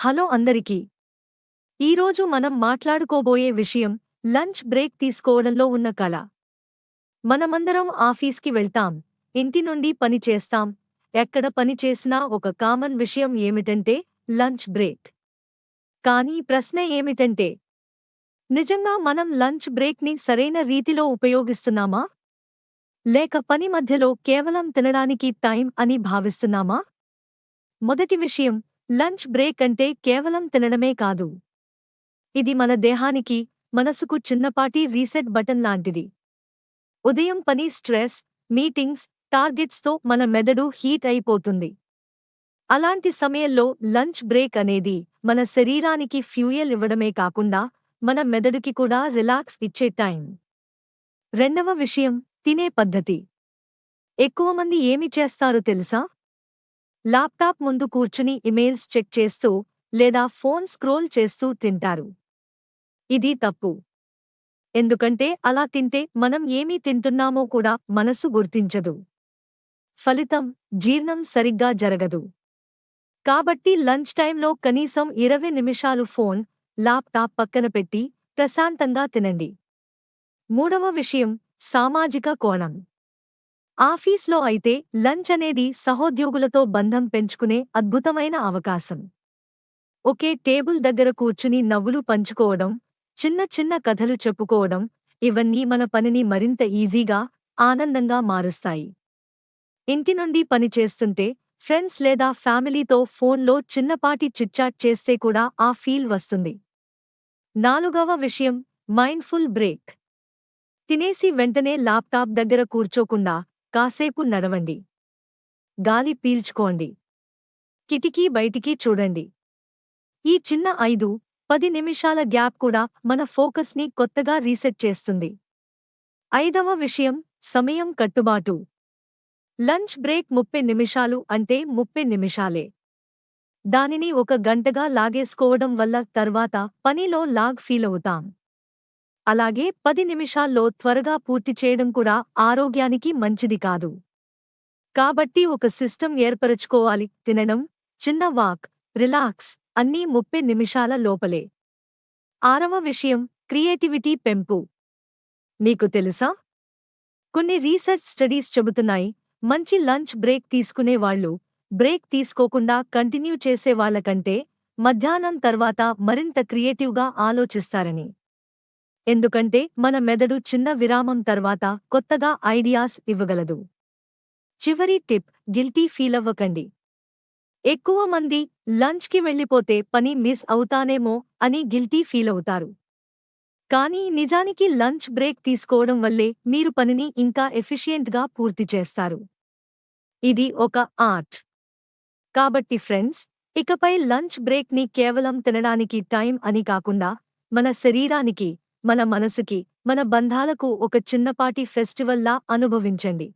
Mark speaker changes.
Speaker 1: Hello అందరికీ. ఈరోజు మనం మాట్లాడుకోబోయే విషయం లంచ్ బ్రేక్ తీసుకోవడంలో ఉన్న కళ మనమందరం ఆఫీస్కి వెళ్తాం ఇంటి నుండి పని చేస్తాం ఎక్కడ పని చేసినా ఒక కామన్ విషయం ఏమిటంటే లంచ్ బ్రేక్. కానీ ప్రశ్న ఏమిటంటే నిజంగా మనం లంచ్ బ్రేక్ని సరైన రీతిలో ఉపయోగిస్తున్నామా? లేక పని మధ్యలో కేవలం తినడానికి టైం అని భావిస్తున్నామా? మొదటి విషయం లంచ్ బ్రేక్ అంటే కేవలం తినడమే కాదు. ఇది మన దేహానికి మనసుకు చిన్నపాటి రీసెట్ బటన్ లాంటిది. ఉదయం పని స్ట్రెస్ మీటింగ్స్ టార్గెట్స్తో మన మెదడు హీట్ అయిపోతుంది. అలాంటి సమయంలో లంచ్ బ్రేక్ అనేది మన శరీరానికి ఫ్యూయల్ ఇవ్వడమే కాకుండా మన మెదడుకి కూడా రిలాక్స్ ఇచ్చే టైం. రెండవ విషయం తినే పద్ధతి. ఎక్కువ మంది ఏమి చేస్తారో తెలుసా? ల్యాప్టాప్ ముందు కూర్చుని ఇమెయిల్స్ చెక్ చేస్తూ లేదా ఫోన్ స్క్రోల్ చేస్తూ తింటారు. ఇది తప్పు. ఎందుకంటే అలా తింటే మనం ఏమీ తింటున్నామో కూడా మనసు గుర్తించదు. ఫలితం జీర్ణం సరిగ్గా జరగదు. కాబట్టి లంచ్ టైంలో కనీసం ఇరవై నిమిషాలు ఫోన్ ల్యాప్టాప్ పక్కన పెట్టి ప్రశాంతంగా తినండి. మూడవ విషయం సామాజిక కోణం. ఆఫీస్లో అయితే లంచ్ అనేది సహోద్యోగులతో బంధం పెంచుకునే అద్భుతమైన అవకాశం. ఒకే టేబుల్ దగ్గర కూర్చుని నవ్వులు పంచుకోవడం చిన్న చిన్న కథలు చెప్పుకోవడం ఇవన్నీ మన పనిని మరింత ఈజీగా ఆనందంగా మారుస్తాయి. ఇంటి నుండి పని చేస్తుంటే ఫ్రెండ్స్ లేదా ఫ్యామిలీతో ఫోన్లో చిన్నపాటి చిట్చాట్ చేస్తే కూడా ఆ ఫీల్ వస్తుంది. నాలుగవ విషయం మైండ్ఫుల్ బ్రేక్. తినేసి వెంటనే ల్యాప్టాప్ దగ్గర కూర్చోకుండా కాసేపు నడవండి. గాలి పీల్చుకోండి. కిటికీ బయటికి చూడండి. ఈ చిన్న ఐదు పది నిమిషాల గ్యాప్ కూడా మన ఫోకస్ని కొత్తగా రీసెట్ చేస్తుంది. ఐదవ విషయం సమయం కట్టుబాటు. లంచ్ బ్రేక్ ముప్పై నిమిషాలు అంటే ముప్పై నిమిషాలే. దానిని ఒక గంటగా లాగేసుకోవడం వల్ల తర్వాత పనిలో లాగ్ ఫీలవుతాం అలాగే పది నిమిషాల్లో త్వరగా పూర్తి చేయడం కూడా ఆరోగ్యానికి మంచిది కాదు. కాబట్టి ఒక సిస్టమ్ ఏర్పరచుకోవాలి. తినడం చిన్న వాక్ రిలాక్స్ అన్నీ ముప్పై నిమిషాల లోపలే. ఆరవ విషయం క్రియేటివిటీ పెంపు. మీకు తెలుసా? కొన్ని రీసెర్చ్ స్టడీస్ చెబుతున్నాయి. మంచి లంచ్ బ్రేక్ తీసుకునే వాళ్ళు బ్రేక్ తీసుకోకుండా కంటిన్యూ చేసే వాళ్ళకంటే మధ్యాహ్నం తర్వాత మరింత క్రియేటివ్గా ఆలోచిస్తారని. ఎందుకంటే మన మెదడు చిన్న విరామం తర్వాత కొత్తగా ఐడియాస్ ఇవ్వగలదు. చివరి టిప్ గిల్టీ ఫీలవ్వకండి ఎక్కువ మంది లంచ్కి వెళ్ళిపోతే పని మిస్ అవుతానేమో అని గిల్టీ ఫీలవుతారు కానీ నిజానికి లంచ్ బ్రేక్ తీసుకోవడం వల్లే మీరు పనిని ఇంకా ఎఫిషియెంట్గా పూర్తి చేస్తారు. ఇది ఒక ఆర్ట్. కాబట్టి ఫ్రెండ్స్ ఇకపై లంచ్ బ్రేక్ని కేవలం తినడానికి టైం అని కాకుండా మన శరీరానికి మన మనసుకి మన బంధాలకు ఒక చిన్నపాటి ఫెస్టివల్లా అనుభవించండి.